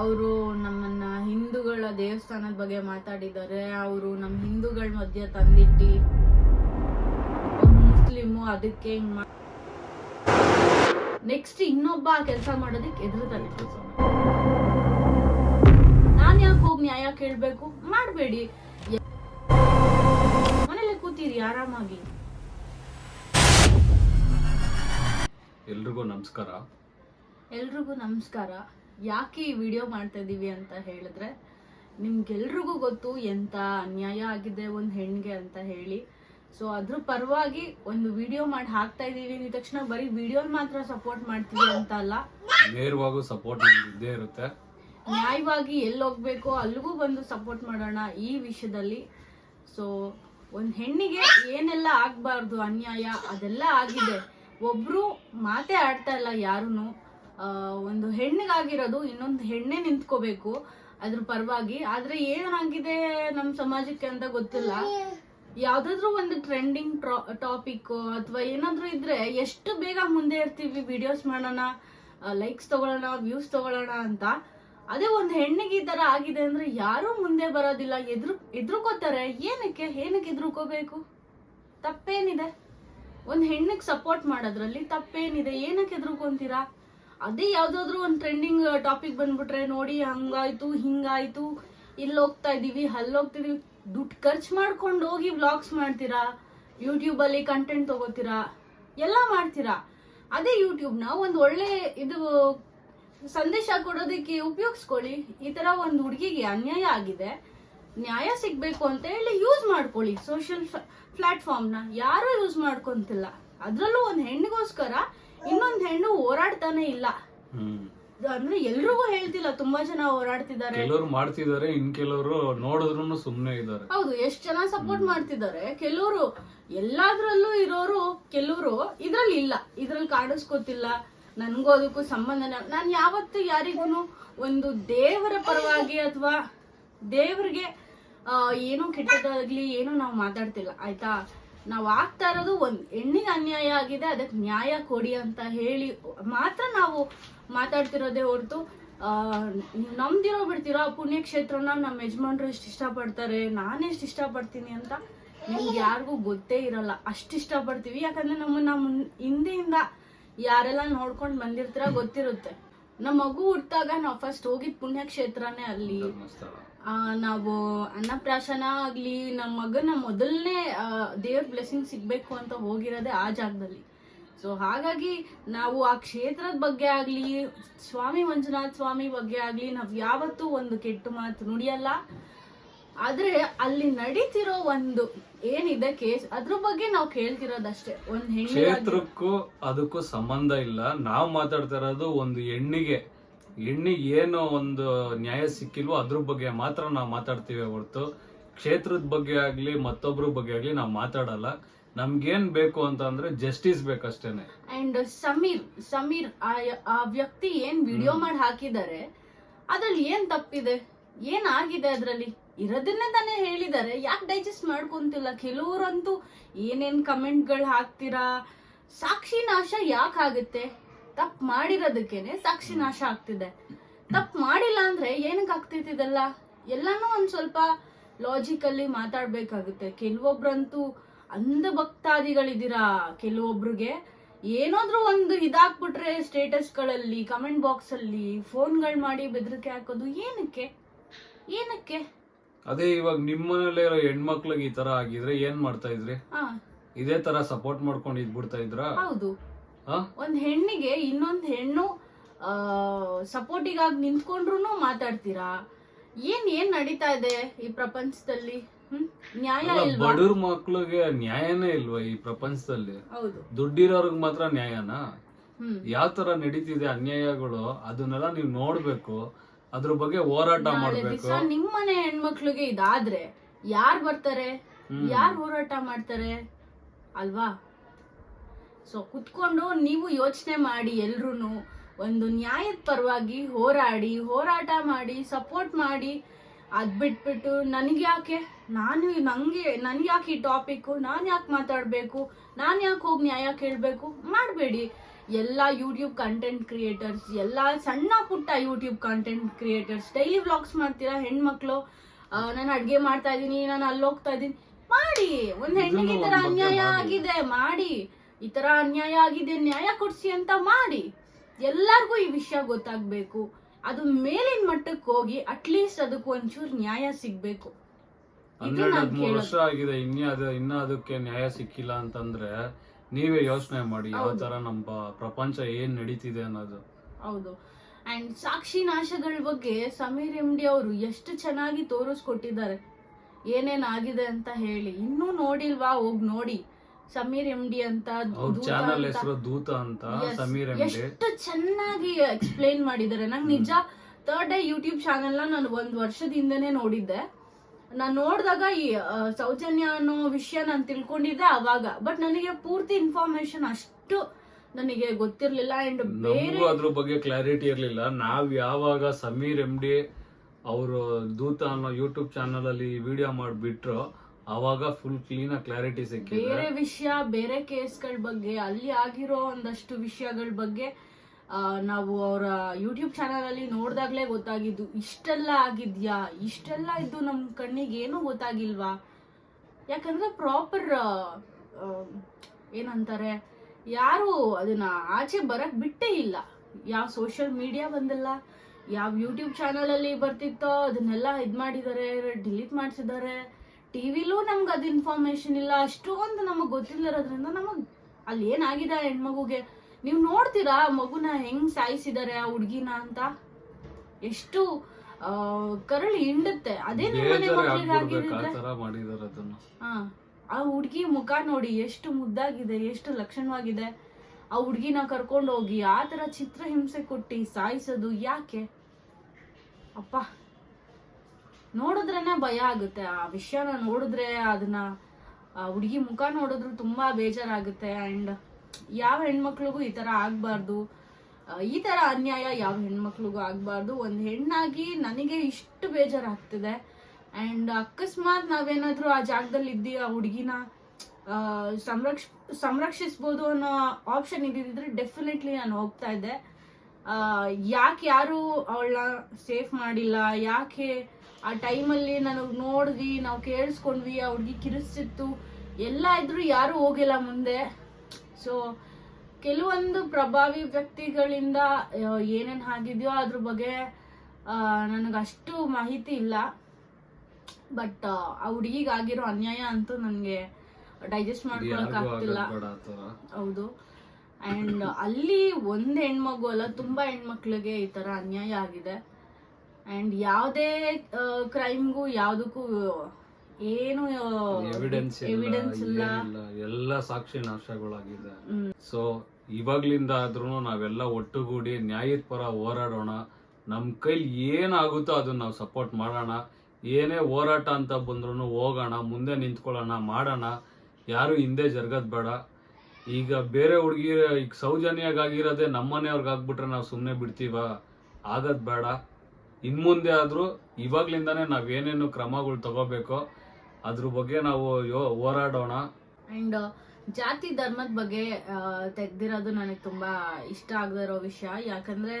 ಅವರು ನಮ್ಮನ್ನ ಹಿಂದೂಗಳ ದೇವಸ್ಥಾನದ ಬಗ್ಗೆ ಮಾತಾಡಿದ್ದಾರೆ. ಅವರು ನಮ್ಮ ಹಿಂದೂಗಳ ಮಧ್ಯ ತಂದಿಟ್ಟಿ ಮುಸ್ಲಿಮು ಅದಕ್ಕೆ ಹಿಂಗ್ ನೆಕ್ಸ್ಟ್ ಇನ್ನೊಬ್ಬ ಕೆಲಸ ಮಾಡೋದಕ್ಕೆ ಎದುರುತ್ತಾನೆ ನಾನು ಯಾಕೆ ಹೋಗಿ ನ್ಯಾಯ ಕೇಳಬೇಕು? ಮಾಡಬೇಡಿ. ಮನೇಲಿ ಕೂತೀರಿ ಆರಾಮಾಗಿ. ಎಲ್ರಿಗೂ ನಮಸ್ಕಾರ. ಎಲ್ರಿಗೂ ನಮಸ್ಕಾರ. ಯಾಕೆ ಈ ವಿಡಿಯೋ ಮಾಡ್ತಾ ಇದ್ದೀವಿ ಅಂತ ಹೇಳಿದ್ರೆ ನಿಮ್ಗೆಲ್ರಿಗೂ ಗೊತ್ತು ಎಂತ ಅನ್ಯಾಯ ಆಗಿದೆ ಒಂದು ಹೆಣ್ಣಿಗೆ ಅಂತ ಹೇಳಿ. ಸೊ ಅದ್ರ ಪರವಾಗಿ ಒಂದು ವಿಡಿಯೋ ಮಾಡಿ ಹಾಕ್ತಾ ಇದೀವಿ. ಅಂದ ತಕ್ಷಣ ಬರೀ ವಿಡಿಯೋ ಮಾತ್ರ ಸಪೋರ್ಟ್ ಮಾಡ್ತೀವಿ ಅಂತ ಅಲ್ಲ. ನೇರವಾಗೂ ಸಪೋರ್ಟ್ ಇದ್ದೇ ಇರುತ್ತೆ. ನ್ಯಾಯವಾಗಿ ಎಲ್ಲಿ ಹೋಗ್ಬೇಕು ಅಲ್ಲಿಗೂ ಬಂದು ಸಪೋರ್ಟ್ ಮಾಡೋಣ ಈ ವಿಷಯದಲ್ಲಿ. ಸೊ ಒಂದು ಹೆಣ್ಣಿಗೆ ಏನೆಲ್ಲ ಆಗ್ಬಾರ್ದು ಅನ್ಯಾಯ ಅದೆಲ್ಲ ಆಗಿದೆ. ಒಬ್ರು ಮಾತೇ ಆಡ್ತಾ ಇಲ್ಲ ಯಾರೂನು. ಒಂದು ಹೆಣ್ಣಿಗಾಗಿರೋದು, ಇನ್ನೊಂದು ಹೆಣ್ಣೆ ನಿಂತ್ಕೋಬೇಕು ಅದ್ರ ಪರವಾಗಿ. ಆದ್ರೆ ಏನಾಗಿದೆ ನಮ್ಮ ಸಮಾಜಕ್ಕೆ ಅಂತ ಗೊತ್ತಿಲ್ಲ. ಯಾವ್ದಾದ್ರು ಒಂದು ಟ್ರೆಂಡಿಂಗ್ ಟಾಪಿಕ್ ಅಥವಾ ಏನಾದ್ರು ಇದ್ರೆ ಎಷ್ಟು ಬೇಗ ಮುಂದೆ ಇರ್ತೀವಿ ವಿಡಿಯೋಸ್ ಮಾಡೋಣ ಲೈಕ್ಸ್ ತಗೊಳ್ಳೋಣ ವ್ಯೂಸ್ ತಗೊಳ್ಳೋಣ ಅಂತ. ಅದೇ ಒಂದು ಹೆಣ್ಣಿಗೆ ಈ ತರ ಆಗಿದೆ ಅಂದ್ರೆ ಯಾರು ಮುಂದೆ ಬರೋದಿಲ್ಲ. ಎದ್ರು, ಎದ್ರುಕೋತಾರೆ. ಏನಕ್ಕೆ? ಏನಕ್ಕೆ ಎದ್ರುಕೋಬೇಕು? ತಪ್ಪೇನಿದೆ. ಒಂದ್ ಹೆಣ್ಣಿಗೆ ಸಪೋರ್ಟ್ ಮಾಡೋದ್ರಲ್ಲಿ ತಪ್ಪೇನಿದೆ. ಏನಕ್ಕೆ ಎದ್ರುಕೊಂತೀರಾ? ಅದೇ ಯಾವ್ದಾದ್ರು ಒಂದು ಟ್ರೆಂಡಿಂಗ್ ಟಾಪಿಕ್ ಬಂದ್ಬಿಟ್ರೆ ನೋಡಿ ಹಂಗಾಯ್ತು, ಹಿಂಗಾಯ್ತು ಇಲ್ಲಿ ಹೋಗ್ತಾ ಇದೀವಿ ಅಲ್ಲಿ ಹೋಗ್ತಿದೀವಿ ದುಡ್ಡು ಖರ್ಚು ಮಾಡ್ಕೊಂಡು ಹೋಗಿ ವ್ಲಾಗ್ಸ್ ಮಾಡ್ತೀರಾ? ಯೂಟ್ಯೂಬ್ ಅಲ್ಲಿ ಕಂಟೆಂಟ್ ತಗೋತೀರಾ? ಎಲ್ಲ ಮಾಡ್ತೀರಾ? ಅದೇ ಯೂಟ್ಯೂಬ್ನ ಒಂದು ಒಳ್ಳೆ ಇದು, ಸಂದೇಶ ಕೊಡೋದಕ್ಕೆ ಉಪಯೋಗಿಸ್ಕೊಳ್ಳಿ. ಈ ತರ ಒಂದು ಹುಡುಗಿಗೆ ಅನ್ಯಾಯ ಆಗಿದೆ. ನ್ಯಾಯ ಸಿಗ್ಬೇಕು ಅಂತ ಹೇಳಿ ಯೂಸ್ ಮಾಡ್ಕೊಳ್ಳಿ. ಸೋಷಿಯಲ್ ಪ್ಲಾಟ್ಫಾರ್ಮ್ನ ಯಾರು ಯೂಸ್ ಮಾಡ್ಕೊಂತಿಲ್ಲ. ಅದ್ರಲ್ಲೂ ಒಂದು ಹೆಣ್ಣಿಗೋಸ್ಕರ ಇನ್ನೊಂದು ಹೆಣ್ಣು ಹೋರಾಡ್ತಾನೆ ಇಲ್ಲ. ಅಂದ್ರೆ ಎಲ್ರಿಗೂ ಹೇಳ್ತಿಲ್ಲ ತುಂಬಾ ಜನ ಹೋರಾಡ್ತಿದ್ದಾರೆ ಕೆಲವರು ಮಾಡ್ತಿದ್ದಾರೆ ಇನ್ ಕೆಲವರು ನೋಡಿದ್ರು ಸುಮ್ನೆ ಇದ್ದಾರೆ. ಹೌದು ಎಷ್ಟ್ ಜನ ಸಪೋರ್ಟ್ ಮಾಡ್ತಿದ್ದಾರೆ ಕೆಲವರು ಎಲ್ಲಾದ್ರಲ್ಲೂ ಇರೋರು ಕೆಲವರು ಇದ್ರಲ್ಲಿ ಇಲ್ಲ. ಇದ್ರಲ್ಲಿ ಕಾಣಿಸ್ಕೊತಿಲ್ಲ ನನ್ಗೂ ಅದಕ್ಕೂ ಸಂಬಂಧ ನಾನು ಯಾವತ್ತು ಯಾರಿಗೂ ಒಂದು ದೇವರ ಪರವಾಗಿ ಅಥವಾ ದೇವ್ರಿಗೆ ಏನೋ ಕೆಟ್ಟದಾಗ್ಲಿ ಏನೋ ನಾವು ಮಾತಾಡ್ತಿಲ್ಲ ಆಯ್ತಾ? ನಾವು ಆಗ್ತಾ ಇರೋದು ಒಂದು ಹೆಣ್ಣಿಗೆ ಅನ್ಯಾಯ ಆಗಿದೆ, ಅದಕ್ಕೆ ನ್ಯಾಯ ಕೊಡಿ ಅಂತ ಹೇಳಿ ಮಾತ್ರ ನಾವು ಮಾತಾಡ್ತಿರೋದೇ ಹೊರತು ನಮ್ದಿರೋ ಬಿಡ್ತಿರೋ ಆ ಪುಣ್ಯಕ್ಷೇತ್ರನ, ನಮ್ಮ ಯಜಮಾನ್ರು ಎಷ್ಟು ಇಷ್ಟಪಡ್ತಾರೆ ನಾನೆಷ್ಟು ಇಷ್ಟಪಡ್ತೀನಿ ಅಂತ ನಿಮ್ಗೆ ಯಾರಿಗೂ ಗೊತ್ತೇ ಇರಲ್ಲ. ಅಷ್ಟು ಇಷ್ಟಪಡ್ತೀವಿ. ಯಾಕಂದ್ರೆ ನಮ್ಮನ್ನ ಮುನ್- ಹಿಂದೆಯಿಂದ ಯಾರೆಲ್ಲ ನೋಡ್ಕೊಂಡು ಬಂದಿರ್ತೀರ ಗೊತ್ತಿರುತ್ತೆ. ನಮ್ಮ ಮಗು ಹುಟ್ಟಾಗ ನಾವು ಫಸ್ಟ್ ಹೋಗಿದ್ ಪುಣ್ಯಕ್ಷೇತ್ರನೇ ಅಲ್ಲಿ. ನಾವು ಅನ್ನಪ್ರಾಶನ ಆಗಲಿ ನಮ್ಮ ಮಗನ ಮೊದಲನೇ ದೇವ್ರ ಬ್ಲೆಸ್ಸಿಂಗ್ ಸಿಗಬೇಕು ಅಂತ ಹೋಗಿರೋದೇ ಆ ಜಾಗದಲ್ಲಿ. ಸೊ ಹಾಗಾಗಿ ನಾವು ಆ ಕ್ಷೇತ್ರದ ಬಗ್ಗೆ ಆಗಲಿ, ಸ್ವಾಮಿ ಮಂಜುನಾಥ ಸ್ವಾಮಿ ಬಗ್ಗೆ ಆಗಲಿ, ನಾವು ಯಾವತ್ತೂ ಒಂದು ಕೆಟ್ಟ ಮಾತು ನುಡಿಯಲ್ಲ. ಆದರೆ ಅಲ್ಲಿ ನಡೀತಿರೋ ಒಂದು ಏನಿದೆ ಕೇಸ್, ಅದ್ರ ಬಗ್ಗೆ ನಾವು ಕೇಳ್ತಿರೋದಷ್ಟೇ. ಒಂದು ಕ್ಷೇತ್ರಕ್ಕೂ ಅದಕ್ಕೂ ಸಂಬಂಧ ಇಲ್ಲ. ನಾವು ಮಾತಾಡ್ತಿರೋದು ಒಂದು ಹೆಣ್ಣಿಗೆ. ಹೆಣ್ಣಿಗೆ ಏನು ಒಂದು ನ್ಯಾಯ ಸಿಕ್ಕಿಲ್ವೋ ಅದ್ರ ಬಗ್ಗೆ ಮಾತ್ರ ನಾವು ಮಾತಾಡ್ತೀವಿ ಹೊರತು. ಕ್ಷೇತ್ರದ ಬಗ್ಗೆ ಆಗಲಿ ಮತ್ತೊಬ್ರ ಬಗ್ಗೆ ಆಗಲಿ ನಾವು ಮಾತಾಡಲ್ಲ. ನಮ್ಗೇನ್ ಬೇಕು ಅಂತ ಅಂದ್ರೆ ಜಸ್ಟಿಸ್ ಬೇಕಷ್ಟೇನೆ. ಅಂಡ್ ಸಮೀರ್ ಸಮೀರ್ ಆ- ವ್ಯಕ್ತಿ ಏನ್ ವಿಡಿಯೋ ಮಾಡಿ ಹಾಕಿದ್ದಾರೆ ಅದ್ರಲ್ಲಿ ಏನ್ ತಪ್ಪಿದೆ? ಏನ್ ಆಗಿದೆ ಅದ್ರಲ್ಲಿ? ಇರೋದನ್ನೇ ತಾನೇ ಹೇಳಿದ್ದಾರೆ. ಯಾಕೆ ಡೈಜೆಸ್ಟ್ ಮಾಡ್ಕೊಂತಿಲ್ಲ? ಕೆಲವರಂತೂ ಏನೇನ್ ಕಮೆಂಟ್ಗಳು ಹಾಕ್ತೀರಾ? ಸಾಕ್ಷಿ ನಾಶ ಯಾಕೆ ಆಗುತ್ತೆ? ತಪ್ಪು ಮಾಡಿರೋದಕ್ಕೇನೆ ಸಾಕ್ಷಿ ನಾಶ ಆಗ್ತಿದೆ. ತಪ್ಪು ಮಾಡಿಲ್ಲ ಅಂದ್ರೆ ಏನಕ್ಕೆ ಆಗ್ತೈತಿ ಇದೆಲ್ಲ? ಎಲ್ಲಾನು ಒಂದ್ ಸ್ವಲ್ಪ ಲಾಜಿಕಲ್ಲಿ ಮಾತಾಡ್ಬೇಕಾಗುತ್ತೆ. ಕೆಲವೊಬ್ರಂತೂ ಅಂಧ ಭಕ್ತಾದಿಗಳಿದ್ದೀರಾ ಕೆಲವೊಬ್ರಿಗೆ? ಏನಾದ್ರೂ ಒಂದು ಇದಾಕ್ಬಿಟ್ರೆ ಸ್ಟೇಟಸ್ಗಳಲ್ಲಿ ಕಮೆಂಟ್ ಬಾಕ್ಸ್ ಅಲ್ಲಿ ಫೋನ್ಗಳು ಮಾಡಿ ಬೆದರಿಕೆ ಹಾಕೋದು ಏನಕ್ಕೆ? ಏನಕ್ಕೆ? ಅದೇ ಇವಾಗ ನಿಮ್ಮನೇಲಿ ಇರೋ ಹೆಣ್ಮಕ್ಳಿಗೆ ಈ ತರ ಆಗಿದ್ರೆ ಏನ್ ಮಾಡ್ತಾ ಇದ್ರಿ? ಹಾ. ಇದೇ ತರ ಸಪೋರ್ಟ್ ಮಾಡ್ಕೊಂಡು ಇದ್ಬಿಡ್ತಾ ಇದ್ರಾ? ಹೌದು. ಒಂದ್ ಹೆಣ್ಣಿಗೆ ಇನ್ನೊಂದ್ ಹೆಣ್ಣು ಸಪೋರ್ಟಿಗಾಗಿ ನಿಂತ್ಕೊಂಡ್ರು ಮಾತಾಡ್ತೀರಾ? ಏನ್ ಏನ್ ನಡೀತಾ ಇದೆ ಈ ಪ್ರಪಂಚದಲ್ಲಿ? ನ್ಯಾಯ ಬಡವ್ರ ಮಕ್ಳಿಗೆ ನ್ಯಾಯನೇ ಇಲ್ವಾ ಈ ಪ್ರಪಂಚದಲ್ಲಿ? ದುಡ್ಡಿರೋರ್ಗ್ ಮಾತ್ರ ನ್ಯಾಯನಾ? ಯಾವ ತರ ನಡೀತಿದೆ ಅನ್ಯಾಯಗಳು ಅದನ್ನೆಲ್ಲ ನೀವು ನೋಡ್ಬೇಕು. ಅದ್ರ ಬಗ್ಗೆ ಹೋರಾಟ ಮಾಡ್ಬೇಕು. ನಿಮ್ ಮನೆ ಹೆಣ್ಮಕ್ಳಿಗೆ ಇದಾದ್ರೆ ಯಾರ್ ಬರ್ತಾರೆ. ಯಾರ್ ಹೋರಾಟ ಮಾಡ್ತಾರೆ? ಅಲ್ವಾ? ಸೊ ಕುತ್ಕೊಂಡು ನೀವು ಯೋಚನೆ ಮಾಡಿ ಎಲ್ರೂ ಒಂದು ನ್ಯಾಯದ ಪರವಾಗಿ ಹೋರಾಡಿ ಹೋರಾಟ ಮಾಡಿ ಸಪೋರ್ಟ್ ಮಾಡಿ ಅದು ಬಿಟ್ಬಿಟ್ಟು ನನಗೆ ಯಾಕೆ ನಾನು ನನಗೆ ನನಗೆ ಯಾಕೆ ಈ ಟಾಪಿಕ್ಕು ನಾನು ಯಾಕೆ ಮಾತಾಡಬೇಕು? ನಾನು ಯಾಕೆ ಹೋಗಿ ನ್ಯಾಯ ಕೇಳಬೇಕು? ಮಾಡಬೇಡಿ. ಎಲ್ಲ ಯೂಟ್ಯೂಬ್ ಕಂಟೆಂಟ್ ಕ್ರಿಯೇಟರ್ಸ್ ಎಲ್ಲ ಸಣ್ಣ ಪುಟ್ಟ YouTube content creators daily vlogs ಮಾಡ್ತೀರಾ ಹೆಣ್ಮಕ್ಳು? ನಾನು ಅಡುಗೆ ಮಾಡ್ತಾ ಇದ್ದೀನಿ ನಾನು ಅಲ್ಲಿ ಹೋಗ್ತಾ ಇದ್ದೀನಿ. ಮಾಡಿ. ಒಂದು ಹೆಣ್ಣಿಗೆ ಈ ತರ ಅನ್ಯಾಯ ಆಗಿದೆ ಮಾಡಿ. ಈ ತರ ಅನ್ಯಾಯ ಆಗಿದೆ ನ್ಯಾಯ ಕೊಡ್ಸಿ ಅಂತ ಮಾಡಿ ಎಲ್ಲಾರ್ಗೂ ಈ ವಿಷಯ ಗೊತ್ತಾಗ್ಬೇಕು. ಅದು ಮೇಲಿನ ಮಟ್ಟಕ್ಕೆ ಹೋಗಿ ಅಟ್ಲೀಸ್ಟ್ ಅದಕ್ಕೆ ಒಂಚೂರು ನ್ಯಾಯ ಸಿಗ್ಬೇಕು. ಇದು ಹನ್ನೆರಡು ಹದಿಮೂರು ವರ್ಷ ಆಗಿದೆ ಇನ್ನ ಅದು ಇನ್ನ ಅದಕ್ಕೆ ನ್ಯಾಯ ಸಿಕ್ಕಿಲ್ಲ ಅಂತಂದ್ರೆ ನೀವೇ ಯೋಚನೆ ಮಾಡಿ ಯಾವ ತರ ನಮ್ಮ ಪ್ರಪಂಚ ಏನ್ ನಡೀತಿದೆ ಅನ್ನೋದು. ಹೌದು. ಅಂಡ್ ಸಾಕ್ಷಿ ನಾಶಗಳ ಬಗ್ಗೆ ಸಮೀರ್ ಎಂಡಿ ಅವರು ಎಷ್ಟು ಚೆನ್ನಾಗಿ ತೋರಿಸ್ಕೊಟ್ಟಿದ್ದಾರೆ. ಏನೇನ್ ಆಗಿದೆ ಅಂತ ಹೇಳಿ. ಇನ್ನೂ ನೋಡಿಲ್ವಾ? ಹೋಗ್ ನೋಡಿ. ಸಮೀರ್ ಎಂ ಡಿ ಅಂತ ದೂತ ಚಾನಲ್ ಅಂತ. ಹೆಸರು ದೂತ ಅಂತ Yes, ಸಮೀರ್ ಎಂ ಡಿ ಎಷ್ಟು ಚೆನ್ನಾಗಿ ಎಕ್ಸ್ಪ್ಲೈನ್ ಮಾಡಿದ್ದಾರೆ. ನಂಗೆ ನಿಜ ಥರ್ಡ್ ಡೇ ಯೂಟ್ಯೂಬ್ ಚಾನೆಲ್ ನಾನು ಒಂದ್ ವರ್ಷದ ಹಿಂದೆನೆ ನೋಡಿದ್ದೆ. ನಾನು ನೋಡಿದಾಗ ಈ ಆ, ಸೌಜನ್ಯ ಅನ್ನೋ ವಿಷಯ ನಾನು ತಿಳ್ಕೊಂಡಿದ್ದೆ ಅವಾಗ. ಬಟ್ ನನಗೆ ಪೂರ್ತಿ ಇನ್ಫಾರ್ಮೇಶನ್ ಅಷ್ಟು ನನಗೆ ಗೊತ್ತಿರ್ಲಿಲ್ಲ ಅಂಡ್ ಬೇರೆ ನಮಗೂ ಅದ್ರ ಬಗ್ಗೆ ಕ್ಲಾರಿಟಿ ಇರ್ಲಿಲ್ಲ. ನಾವ್ ಯಾವಾಗ ಸಮೀರ್ ಎಂ ಡಿ ಅವರು ದೂತ ಅನ್ನೋ ಯೂಟ್ಯೂಬ್ ಚಾನಲ್ ಅಲ್ಲಿ ವಿಡಿಯೋ ಮಾಡ್ಬಿಟ್ರು ಅವಾಗ ಫುಲ್ ಕ್ಲೀನ್ ಆಗಿ ಕ್ಲಾರಿಟಿ ಸಿಕ್ಕಿದೆ. ಬೇರೆ ವಿಷಯ, ಬೇರೆ ಕೇಸ್ಗಳ ಬಗ್ಗೆ, ಅಲ್ಲಿ ಆಗಿರೋ ಒಂದಷ್ಟು ವಿಷಯಗಳ ಬಗ್ಗೆ ನಾವು ಅವರ ಯೂಟ್ಯೂಬ್ ಚಾನಲ್ ಅಲ್ಲಿ ನೋಡ್ದಾಗ್ಲೇ ಗೊತ್ತಾಗಿದ್ದು, ಇಷ್ಟೆಲ್ಲ ಆಗಿದ್ಯಾ? ಇಷ್ಟೆಲ್ಲ ಇದ್ದು ನಮ್ ಕಣ್ಣಿಗೆ ಏನೂ ಗೊತ್ತಾಗಿಲ್ವಾ? ಯಾಕಂದ್ರೆ ಪ್ರಾಪರ್ ಏನಂತಾರೆ, ಯಾರು ಅದನ್ನ ಆಚೆ ಬರಕ್ ಬಿಟ್ಟೇ ಇಲ್ಲ. ಯಾವ ಸೋಷಿಯಲ್ ಮೀಡಿಯಾ ಬಂದಿಲ್ಲ, ಯಾವ ಯೂಟ್ಯೂಬ್ ಚಾನಲ್ ಅಲ್ಲಿ ಬರ್ತಿತ್ತೋ, ಅದನ್ನೆಲ್ಲ ಇದ್ ಮಾಡಿದ್ದಾರೆ ಡಿಲೀಟ್ ಮಾಡಿಸಿದ್ದಾರೆ ಟಿವಿಲೂ ನಮ್ಗೆ ಅದು ಇನ್ಫಾರ್ಮೇಶನ್ ಇಲ್ಲ ಅಷ್ಟೊಂದು ನಮಗ್ ಗೊತ್ತಿಲ್ಲರೋದ್ರಿಂದ ನಮಗ್ ಅಲ್ಲಿ ಏನಾಗಿದೆ ಹೆಣ್ಮಗುಗೆ? ನೀವು ನೋಡ್ತೀರಾ ಮಗುನ ಹೆಂಗ್ ಸಾಯಿಸಿದಾರೆ ಆ ಹುಡ್ಗಿನ ಅಂತ? ಎಷ್ಟು ಕರಳು ಹಿಂಡುತ್ತೆ. ಅದೇ ನಿಮ್ಮನೆ ಆ ಹುಡ್ಗಿ ಮುಖ ನೋಡಿ ಎಷ್ಟು ಮುದ್ದಾಗಿದೆ ಎಷ್ಟು ಲಕ್ಷಣವಾಗಿದೆ. ಆ ಹುಡ್ಗಿನ ಕರ್ಕೊಂಡು ಹೋಗಿ ಆ ತರ ಚಿತ್ರಹಿಂಸೆ ಕೊಟ್ಟಿ ಸಾಯಿಸೋದು ಯಾಕೆ? ಅಪ್ಪ. ನೋಡಿದ್ರೇನೆ ಭಯ ಆಗುತ್ತೆ. ಆ ವಿಷಯನ ನೋಡಿದ್ರೆ ಅದನ್ನ ಹುಡುಗಿ ಮುಖ ನೋಡಿದ್ರು ತುಂಬಾ ಬೇಜಾರಾಗುತ್ತೆ. ಅಂಡ್ ಯಾವ ಹೆಣ್ಮಕ್ಳಿಗೂ ಈ ತರ ಆಗ್ಬಾರ್ದು. ಈ ತರ ಅನ್ಯಾಯ ಯಾವ ಹೆಣ್ಮಕ್ಳಿಗೂ ಆಗ್ಬಾರ್ದು. ಒಂದ್ ಹೆಣ್ಣಾಗಿ ನನಗೆ ಇಷ್ಟು ಬೇಜಾರಾಗ್ತಿದೆ. ಅಂಡ್ ಅಕಸ್ಮಾತ್ ನಾವೇನಾದರೂ ಆ ಜಾಗದಲ್ಲಿ ಇದ್ದಿ, ಆ ಹುಡುಗಿನ ಸಂರಕ್ಷ, ಸಂರಕ್ಷಿಸ್ಬೋದು ಅನ್ನೋ ಆಪ್ಷನ್ ಇದ್ದಿದ್ರೆ ಡೆಫಿನೆಟ್ಲಿ ನಾನು ಹೋಗ್ತಾ ಇದ್ದೆ. ಯಾಕೆ ಯಾರು ಅವಳನ್ನ ಸೇಫ್ ಮಾಡಿಲ್ಲ, ಯಾಕೆ ಆ ಟೈಮಲ್ಲಿ ನನಗೆ ನೋಡಿದ್ವಿ ನಾವು ಕೇಳಿಸ್ಕೊಂಡ್ವಿ ಆ ಹುಡುಗಿ ಕಿರಿಸ್ತಿತ್ತು. ಎಲ್ಲ ಇದ್ರು ಯಾರು ಹೋಗಿಲ್ಲ ಮುಂದೆ. ಸೊ ಕೆಲವೊಂದು ಪ್ರಭಾವಿ ವ್ಯಕ್ತಿಗಳಿಂದ ಏನೇನ್ ಆಗಿದೆಯೋ ಅದ್ರ ಬಗ್ಗೆ ನನಗೆ ಅಷ್ಟು ಮಾಹಿತಿ ಇಲ್ಲ. ಬಟ್ ಆ ಹುಡುಗಿಗೆ ಆಗಿರೋ ಅನ್ಯಾಯ ಅಂತೂ ನನಗೆ ಡೈಜೆಸ್ಟ್ ಮಾಡ್ಕೊಳಕ್ ಆಗ್ತಿಲ್ಲ ಹೌದು. ಅಂಡ್ ಅಲ್ಲಿ ಒಂದ್ ಹೆಣ್ಮಗು ಅಲ್ಲ ತುಂಬಾ ಹೆಣ್ಮಕ್ಳಿಗೆ ಈ ತರ ಅನ್ಯಾಯ ಆಗಿದೆ. ಅಂಡ್ ಯಾವುದೇ ಕ್ರೈಮ್ಗೂ ಯಾವ್ದಕ್ಕೂ ಏನು ಎವಿಡೆನ್ಸ್ ಎವಿಡೆನ್ಸ್ ಇಲ್ಲ ಎಲ್ಲ ಸಾಕ್ಷಿ ನಾಶಗಳಾಗಿದೆ. ಸೊ ಇವಾಗ್ಲಿಂದ ಆದ್ರೂ ನಾವೆಲ್ಲ ಒಟ್ಟುಗೂಡಿ ನ್ಯಾಯದ ಪರ ಹೋರಾಡೋಣ. ನಮ್ ಕೈಲಿ ಏನಾಗುತ್ತೋ ಅದನ್ನ ನಾವು ಸಪೋರ್ಟ್ ಮಾಡೋಣ. ಏನೇ ಹೋರಾಟ ಅಂತ ಬಂದ್ರು ಹೋಗೋಣ ಮುಂದೆ ನಿಂತ್ಕೊಳ್ಳೋಣ ಮಾಡೋಣ. ಯಾರು ಹಿಂದೆ ಜರ್ಗದ್ ಬೇಡ. ಈಗ ಬೇರೆ ಹುಡುಗಿ ಈಗ ಸೌಜನ್ಯಾಗಿರೋದೇ ನಮ್ಮನೆಯವ್ರಿಗೆ ಆಗ್ಬಿಟ್ರೆ ನಾವು ಸುಮ್ಮನೆ ಬಿಡ್ತೀವ? ಆಗದ್ ಬೇಡ. ಇನ್ ಮುಂದೆ ಆದ್ರೂ ಇವಾಗ್ಲಿಂದಾನೇ ನಾವ್ ಏನೇನು ಕ್ರಮಗಳು ತಗೋಬೇಕೋ ಅದ್ರ ಬಗ್ಗೆ ನಾವು ಯೋ- ಹೋರಾಡೋಣ. ಅಂಡ್ ಜಾತಿ ಧರ್ಮದ ಬಗ್ಗೆ ತೆಗ್ದಿರೋದು ನನಗೆ ತುಂಬಾ ಇಷ್ಟ ಆಗದೆ ಇರೋ ವಿಷಯ. ಯಾಕಂದ್ರೆ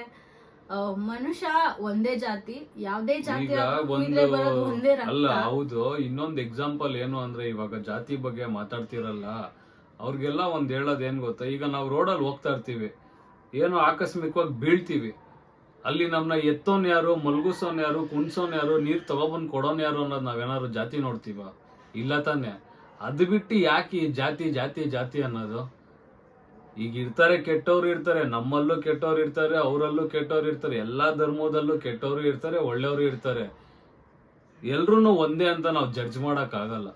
ಮನುಷ್ಯ ಒಂದೇ ಜಾತಿ ಯಾವ್ದೇ ಜಾತಿ ಈಗ ಆದ್ರೂ ಒಂದು ಕುಯ್ದ್ರೆ ಬರೋದು ಒಂದೇ ಅಲ್ಲ ರಕ್ತ ಹೌದು. ಇನ್ನೊಂದು ಎಕ್ಸಾಂಪಲ್ ಏನು ಅಂದ್ರೆ ಇವಾಗ ಜಾತಿ ಬಗ್ಗೆ ಮಾತಾಡ್ತಿರಲ್ಲ ಅವ್ರಿಗೆಲ್ಲ ಒಂದ್ ಹೇಳೋದ್ ಏನ್ ಗೊತ್ತಾ? ಈಗ ನಾವು ರೋಡಲ್ಲಿ ಹೋಗ್ತಾ ಇರ್ತೀವಿ. ಏನೋ ಆಕಸ್ಮಿಕವಾಗಿ ಬೀಳ್ತೀವಿ. ಅಲ್ಲಿ ನಮ್ಮನ್ನ ಎತ್ತೋನ್ ಯಾರು, ಮಲ್ಗಿಸೋನ್ ಯಾರು, ಕುಣ್ಸೋನ್ ಯಾರು, ನೀರ್ ತಗೊಬಂದು ಕೊಡೋನ್ ಯಾರು ಅನ್ನೋದು ನಾವೇನಾದ್ರು ಜಾತಿ ನೋಡ್ತೀವ? ಇಲ್ಲ ತಾನೆ. ಅದು ಬಿಟ್ಟು ಯಾಕೆ ಈ ಜಾತಿ ಜಾತಿ ಜಾತಿ ಅನ್ನೋದು? ಈಗ ಇರ್ತಾರೆ ಕೆಟ್ಟವ್ರು ಇರ್ತಾರೆ, ನಮ್ಮಲ್ಲೂ ಕೆಟ್ಟವ್ರು ಇರ್ತಾರೆ, ಅವರಲ್ಲೂ ಕೆಟ್ಟವ್ರು ಇರ್ತಾರೆ, ಎಲ್ಲಾ ಧರ್ಮದಲ್ಲೂ ಕೆಟ್ಟವ್ರು ಇರ್ತಾರೆ, ಒಳ್ಳೆಯವರು ಇರ್ತಾರೆ. ಎಲ್ರು ಒಂದೇ ಅಂತ ನಾವು ಜಡ್ಜ್ ಮಾಡಕ್ ಆಗಲ್ಲ.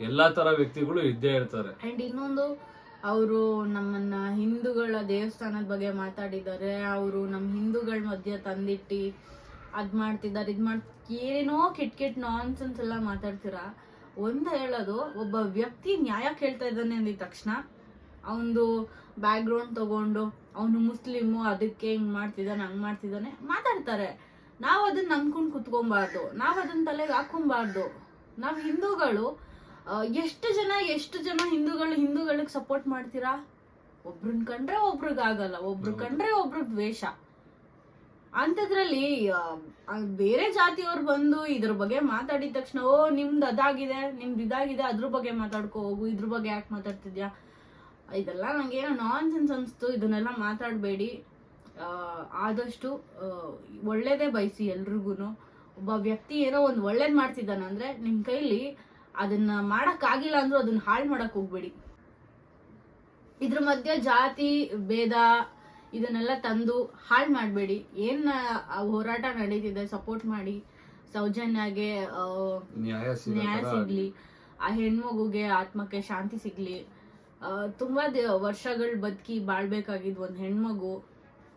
ಎಲ್ಲಾ ತರ ವ್ಯಕ್ತಿಗಳು ಇದ್ದೇ ಇರ್ತಾರೆ. ಅಂಡ್ ಇನ್ನೊಂದು ಅವರು ನಮ್ಮನ್ನ ಹಿಂದೂಗಳ ದೇವಸ್ಥಾನದ ಬಗ್ಗೆ ಮಾತಾಡಿದ್ದಾರೆ. ಅವರು ನಮ್ಮ ಹಿಂದೂಗಳ ಮಧ್ಯೆ ತಂದಿಟ್ಟಿ ಅದು ಮಾಡ್ತಿದ್ದಾರೆ. ಇದು ಮಾಡ್ ಏನೋ ಕೆಟ್ಟ ಕಿಟ್ ನಾನ್ಸೆನ್ಸ್ ಎಲ್ಲ ಮಾತಾಡ್ತೀರಾ? ಒಂದು ಹೇಳೋದು, ಒಬ್ಬ ವ್ಯಕ್ತಿ ನ್ಯಾಯ ಕೇಳ್ತಾ ಇದ್ದಾನೆ ಅಂದಿದ ತಕ್ಷಣ ಅವನದು ಬ್ಯಾಕ್ಗ್ರೌಂಡ್ ತಗೊಂಡು ಅವನು ಮುಸ್ಲಿಮು, ಅದಕ್ಕೆ ಹಿಂಗ್ ಮಾಡ್ತಿದ್ದಾನೆ, ಹಂಗ್ ಮಾಡ್ತಿದ್ದಾನೆ ಮಾತಾಡ್ತಾರೆ. ನಾವು ಅದನ್ನ ನಂಬ್ಕೊಂಡ್ ಕುತ್ಕೊಬಾರ್ದು. ನಾವು ಅದನ್ನ ತಲೆಗೆ ಹಾಕೊಂಬಾರ್ದು. ನಾವು ಹಿಂದೂಗಳು ಎಷ್ಟು ಜನ ಎಷ್ಟು ಜನ ಹಿಂದೂಗಳು ಹಿಂದೂಗಳಿಗೆ ಸಪೋರ್ಟ್ ಮಾಡ್ತೀರಾ? ಒಬ್ರನ್ನ ಕಂಡ್ರೆ ಒಬ್ರಿಗಾಗಲ್ಲ ಒಬ್ರು ಕಂಡ್ರೆ ಒಬ್ರು ದ್ವೇಷ. ಅಂಥದ್ರಲ್ಲಿ ಬೇರೆ ಜಾತಿಯವ್ರು ಬಂದು ಇದ್ರ ಬಗ್ಗೆ ಮಾತಾಡಿದ ತಕ್ಷಣ ಓ ನಿಮ್ದು ಅದಾಗಿದೆ ನಿಮ್ದು ಇದಾಗಿದೆ ಅದ್ರ ಬಗ್ಗೆ ಮಾತಾಡ್ಕೋ ಹೋಗು ಇದ್ರ ಬಗ್ಗೆ ಯಾಕೆ ಮಾತಾಡ್ತಿದ್ಯಾ? ಇದೆಲ್ಲ ನನಗೇನೋ ನಾನ್ ಸೆನ್ಸ್ ಅನಿಸ್ತು ಇದನ್ನೆಲ್ಲ ಮಾತಾಡಬೇಡಿ. ಆದಷ್ಟು ಒಳ್ಳೆಯದೇ ಒಳ್ಳೇದೇ ಬಯಸಿ ಎಲ್ರಿಗೂ ಒಬ್ಬ ವ್ಯಕ್ತಿ ಏನೋ ಒಂದು ಒಳ್ಳೇದು ಮಾಡ್ತಿದ್ದಾನೆ ಅಂದರೆ ನಿಮ್ಮ ಕೈಲಿ ಅದನ್ನ ಮಾಡಕ್ಕಾಗಿಲ್ಲ ಅಂದ್ರು ಅದನ್ನ ಹಾಳು ಮಾಡಕ್ ಹೋಗ್ಬೇಡಿ. ಇದ್ರ ಮಧ್ಯೆ ಜಾತಿ ಭೇದ ಇದನ್ನೆಲ್ಲ ತಂದು ಹಾಳು ಮಾಡಬೇಡಿ. ಏನ್ ಹೋರಾಟ ನಡೀತಿದೆ ಸಪೋರ್ಟ್ ಮಾಡಿ ಸೌಜನ್ಯಗೆ ನ್ಯಾಯ ನ್ಯಾಯ ಸಿಗೋ ಸಿಗ್ಲಿ ಆ ಹೆಣ್ಮಗುಗೆ ಆತ್ಮಕ್ಕೆ ಶಾಂತಿ ಸಿಗ್ಲಿ. ತುಂಬಾ ದ- ವರ್ಷಗಳು ಬದುಕಿ ಬಾಳ್ಬೇಕಾಗಿದ್ ಒಂದ್ ಹೆಣ್ಮಗು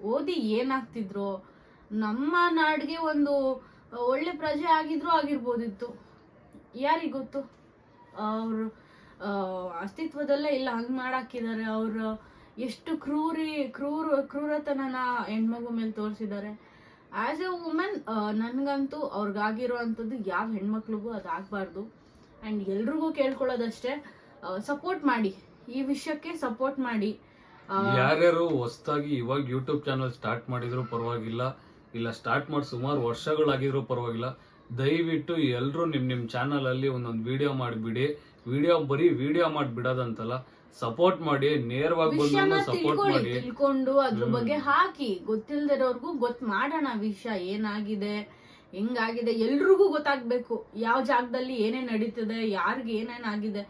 ಓದಿ ಏನಾಗ್ತಿದ್ರು ನಮ್ಮ ನಾಡಿಗೆ ಒಂದು ಒಳ್ಳೆ ಪ್ರಜೆ ಆಗಿದ್ರು ಆಗಿರ್ಬೋದಿತ್ತು. ಯಾರಿಗ್ ಗೊತ್ತು ಅವ್ರು ಅಸ್ತಿತ್ವದಲ್ಲೇ ಇಲ್ಲ, ಹಂಗ್ ಮಾಡಾಕಿದ್ದಾರೆ. ಅವರು ಎಷ್ಟು ಕ್ರೂರಿ, ಕ್ರೂರ, ಕ್ರೂರತನನ ಹೆಣ್ಮಗು ಮೇಲೆ ತೋರಿಸಿದ್ದಾರೆ. ಆ್ಯಸ್ ಎ ವುಮೆನ್ ನನ್ಗಂತೂ ಅವ್ರಿಗಾಗಿರೋ ಅಂಥದ್ದು ಯಾವ ಹೆಣ್ಮಕ್ಳಿಗೂ ಅದಾಗಬಾರ್ದು. ಆ್ಯಂಡ್ ಎಲ್ರಿಗೂ ಕೇಳ್ಕೊಳ್ಳೋದಷ್ಟೇ ಸಪೋರ್ಟ್ ಮಾಡಿ. ಈ ವಿಷಯಕ್ಕೆ ಸಪೋರ್ಟ್ ಮಾಡಿ. ಯಾರ್ಯಾರು ಹೊಸದಾಗಿ ಇವಾಗ ಯೂಟ್ಯೂಬ್ ಚಾನಲ್ ಸ್ಟಾರ್ಟ್ ಮಾಡಿದ್ರು ಪರವಾಗಿಲ್ಲ, ಇಲ್ಲ ಸ್ಟಾರ್ಟ್ ಮಾಡಿ ಸುಮಾರು ವರ್ಷಗಳಾಗಿದ್ರು ಪರವಾಗಿಲ್ಲ ದಯವಿಟ್ಟು ಎಲ್ಲರೂ ನಿಮ್ಮ ನಿಮ್ಮ ಚಾನಲಲ್ಲಿ ಒಂದೊಂದು ವಿಡಿಯೋ ಮಾಡಿಬಿಡಿ. ವಿಡಿಯೋ ಬರೀ ವಿಡಿಯೋ ಮಾಡಿಬಿಡೋದಂತಲ್ಲ ಸಪೋರ್ಟ್ ಮಾಡಿ ನೇರವಾಗಿ ವಿಷಯನ ಬಂದು ಸಪೋರ್ಟ್ ತಿಳ್ಕೊಳ್ಳಿ ಮಾಡಿ. ತಿಳ್ಕೊಂಡು ಅದ್ರ ಬಗ್ಗೆ ಹಾಕಿ. ಗೊತ್ತಿಲ್ದಿರೋರ್ಗೂ ಗೊತ್ ಮಾಡೋಣ ವಿಷಯ ಏನಾಗಿದೆ ಹೆಂಗಾಗಿದೆ ಎಲ್ರಿಗೂ ಗೊತ್ತಾಗ್ಬೇಕು. ಯಾವ ಜಾಗದಲ್ಲಿ ಏನೇನ್ ನಡೀತದೆ ಯಾರಿಗೆ ಏನೇನಾಗಿದೆ.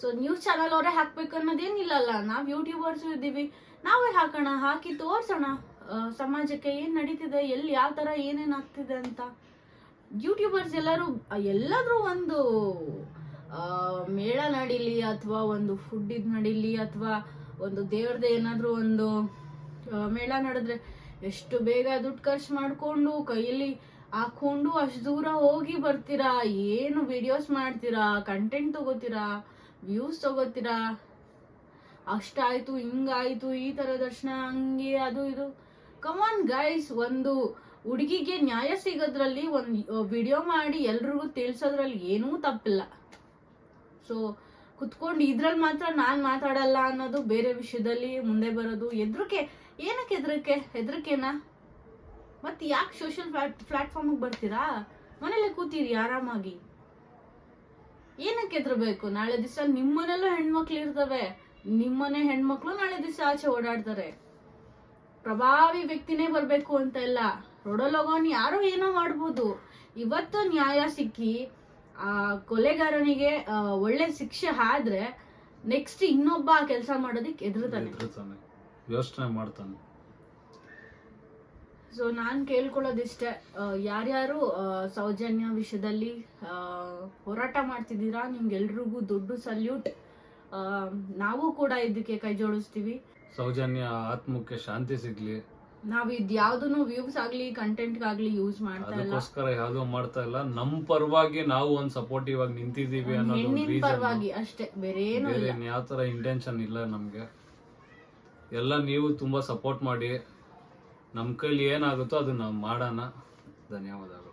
ಸೊ ನ್ಯೂಸ್ ಚಾನಲ್ ಅವರೇ ಹಾಕ್ಬೇಕು ಅನ್ನೋದೇನಿಲ್ಲಲ್ಲ ನಾವ್ ಯೂಟ್ಯೂಬರ್ಸ್ ಇದ್ದೀವಿ. ನಾವೇ ಹಾಕೋಣ ಹಾಕಿ ತೋರ್ಸೋಣ. ಸಮಾಜಕ್ಕೆ ಏನ್ ನಡೀತಿದೆ, ಎಲ್ಲಿ ಯಾವ ತರ ಏನೇನ್ ಆಗ್ತಿದೆ ಅಂತ. ಯೂಟ್ಯೂಬರ್ಸ್ ಎಲ್ಲರೂ ಎಲ್ಲಾದ್ರೂ ಒಂದು ಮೇಳ ನಡೀಲಿ ಅಥವಾ ಒಂದು ಫುಡ್ ಇದ್ ನಡೀಲಿ ಅಥವಾ ಒಂದು ದೇವ್ರದ್ದು ಏನಾದರೂ ಒಂದು ಮೇಳ ನಡೆದ್ರೆ ಎಷ್ಟು ಬೇಗ ದುಡ್ಡು ಖರ್ಚು ಮಾಡ್ಕೊಂಡು ಕೈಯಲ್ಲಿ ಹಾಕೊಂಡು ಅಷ್ಟು ದೂರ ಹೋಗಿ ಬರ್ತೀರಾ? ಏನು ವಿಡಿಯೋಸ್ ಮಾಡ್ತೀರಾ? ಕಂಟೆಂಟ್ ತಗೋತೀರಾ? ವ್ಯೂಸ್ ತಗೋತೀರಾ? ಅಷ್ಟಾಯಿತು ಹಿಂಗಾಯಿತು ಈ ತರ ದರ್ಶನ, ಹಂಗೆ ಅದು ಇದು. ಕಮಾನ್ ಗೈಸ್ ಒಂದು ಹುಡುಗಿಗೆ ನ್ಯಾಯ ಸಿಗೋದ್ರಲ್ಲಿ ಒಂದು ವಿಡಿಯೋ ಮಾಡಿ ಎಲ್ರಿಗೂ ತಿಳಿಸೋದ್ರಲ್ಲಿ ಏನೂ ತಪ್ಪಿಲ್ಲ. ಸೊ ಕುತ್ಕೊಂಡು ಇದ್ರಲ್ಲಿ ಮಾತ್ರ ನಾನು ಮಾತಾಡಲ್ಲ ಅನ್ನೋದು ಬೇರೆ ವಿಷಯದಲ್ಲಿ ಮುಂದೆ ಬರೋದು. ಹೆದ್ರಿಕೆ, ಏನಕ್ಕೆ ಹೆದ್ರಿಕೆ? ಹೆದ್ರಿಕೆನಾ? ಮತ್ತೆ ಯಾಕೆ ಸೋಷಿಯಲ್ ಪ್ಲಾಟ್ಫಾರ್ಮಿಗೆ ಬರ್ತೀರಾ? ಮನೇಲೆ ಕೂತೀರಿ ಆರಾಮಾಗಿ. ಏನಕ್ಕೆ ಹೆದರಬೇಕು? ನಾಳೆ ದಿವಸ ನಿಮ್ಮನೆಲ್ಲೂ ಹೆಣ್ಮಕ್ಳು ಇರ್ತವೆ. ನಿಮ್ಮನೆ ಹೆಣ್ಮಕ್ಳು ನಾಳೆ ದಿವಸ ಆಚೆ ಓಡಾಡ್ತಾರೆ. ಪ್ರಭಾವಿ ವ್ಯಕ್ತಿನೇ ಬರ್ಬೇಕು ಅಂತ ಇಲ್ಲ. ರೋಡೋಲೋಗೋನ್ ಯಾರೋ ಏನೋ ಮಾಡ್ಬೋದು. ಇವತ್ತು ನ್ಯಾಯ ಸಿಕ್ಕಿ ಆ ಕೊಲೆಗಾರನಿಗೆ ಒಳ್ಳೆ ಶಿಕ್ಷೆ ಆದ್ರೆ ನೆಕ್ಸ್ಟ್ ಇನ್ನೊಬ್ಬ ಕೆಲಸ ಮಾಡೋದಿಕ್ಕೆ ಎದುರುತ್ತಾನೆ ಯೋಚನೆ ಮಾಡ್ತಾನೆ. ಸೊ ನಾನು ಕೇಳ್ಕೊಳ್ಳೋದಿಷ್ಟೇ ಯಾರ್ಯಾರು ಸೌಜನ್ಯ ವಿಷಯದಲ್ಲಿ ಹೋರಾಟ ಮಾಡ್ತಿದ್ದೀರಾ ನಿಮ್ಗೆಲ್ರಿಗೂ ದೊಡ್ಡ ಸಲ್ಯೂಟ್ ನಾವು ಕೂಡ ಇದಕ್ಕೆ ಕೈ ಜೋಡಿಸ್ತೀವಿ ಸೌಜನ್ಯ ಆತ್ಮಕ್ಕೆ ಶಾಂತಿ ಸಿಗ್ಲಿ. ನಾವ್ ಇದ್ ಯಾವ್ದನ್ನು ವ್ಯೂಸ್ ಆಗ್ಲಿ ಕಂಟೆಂಟ್ ಆಗ್ಲಿ ಯೂಸ್ ಮಾಡ್ತಾ ಇಲ್ಲ. ಅದಕ್ಕೋಸ್ಕರ ಯಾವ್ದು ಮಾಡ್ತಾ ಇಲ್ಲ. ನಮ್ ಪರವಾಗಿ ನಾವು ಒಂದ್ ಸಪೋರ್ಟಿವ್ ಆಗಿ ನಿಂತಿದೀವಿ ಒಂದ್ ಅನ್ನೋದು ಹೆಣ್ಣಿನ ರೀಸನ್ ಪರವಾಗಿ ಅಷ್ಟೇ ಬೇರೆ ಏನು ಬೇರೆ ಇಲ್ಲ. ಯಾವ ತರ ಇಂಟೆನ್ಷನ್ ಇಲ್ಲ ನಮ್ಗೆ. ಎಲ್ಲ ನೀವು ತುಂಬಾ ಸಪೋರ್ಟ್ ಮಾಡಿ. ನಮ್ ಕೈಲಿ ಏನಾಗುತ್ತೋ ಅದನ್ನ ನಾವು ಮಾಡೋಣ. ಧನ್ಯವಾದಗಳು.